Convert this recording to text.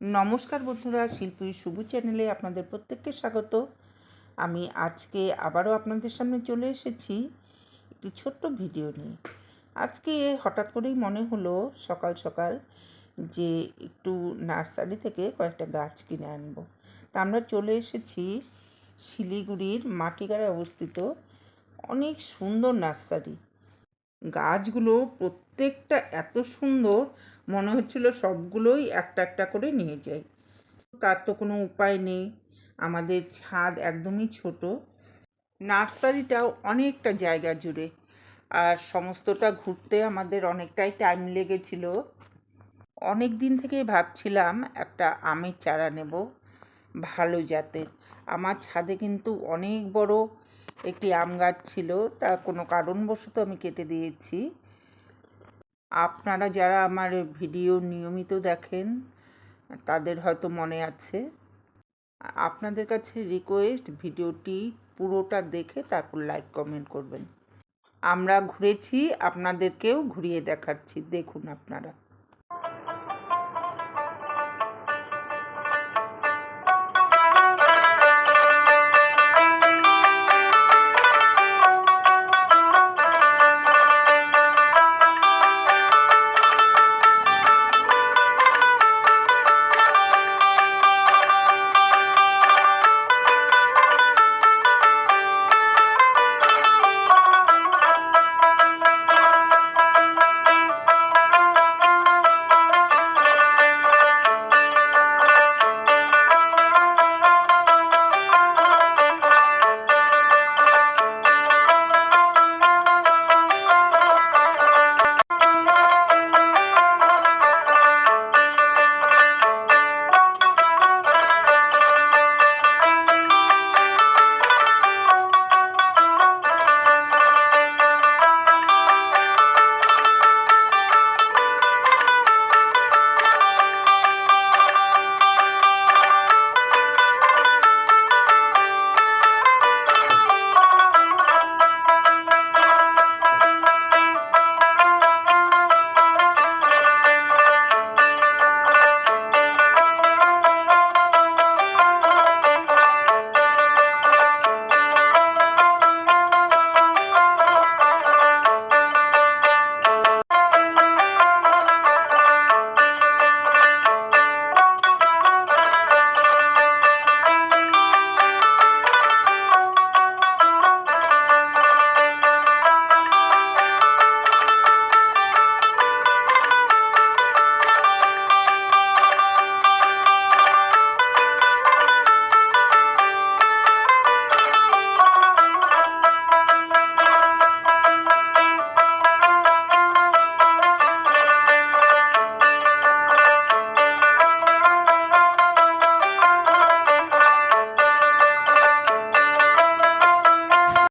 নমস্কার বন্ধুরা, শিল্পী শুভ চ্যানেলে আপনাদের প্রত্যেককে স্বাগত। আমি আজকে আবারও আপনাদের সামনে চলে এসেছি একটি ছোট্ট ভিডিও নিয়ে। আজকে হঠাৎ করেই মনে হলো সকাল সকাল যে একটু নার্সারি থেকে কয়েকটা গাছ কিনে আনব। তা আমরা চলে এসেছি শিলিগুড়ির মাটিগাড়ায় অবস্থিত অনেক সুন্দর নার্সারি। গাছগুলো প্রত্যেকটা এত সুন্দর, মনে হচ্ছিল সবগুলোই একটা একটা করে নিয়ে যাই। তার তো কোনো উপায় নেই, আমাদের ছাদ একদমই ছোট। নার্সারিটাও অনেকটা জায়গা জুড়ে, আর সমস্তটা ঘুরতে আমাদের অনেকটাই টাইম লেগেছিল। অনেক দিন থেকেই ভাবছিলাম একটা আমের চারা নেব, ভালো জাতের। আমার ছাদে কিন্তু অনেক বড় একটি আম গাছ ছিল, তা কোনো কারণবশত আমি কেটে দিয়েছি। আপনারা যারা আমার ভিডিও নিয়মিত দেখেন, তাদের হয়তো মনে আছে, আপনাদের কাছে রিকোয়েস্ট ভিডিওটি পুরোটা দেখে তারপর লাইক কমেন্ট করবেন। আমরা ঘুরেছি, আপনাদেরকেও ঘুরিয়ে দেখাচ্ছি, দেখুন আপনারা।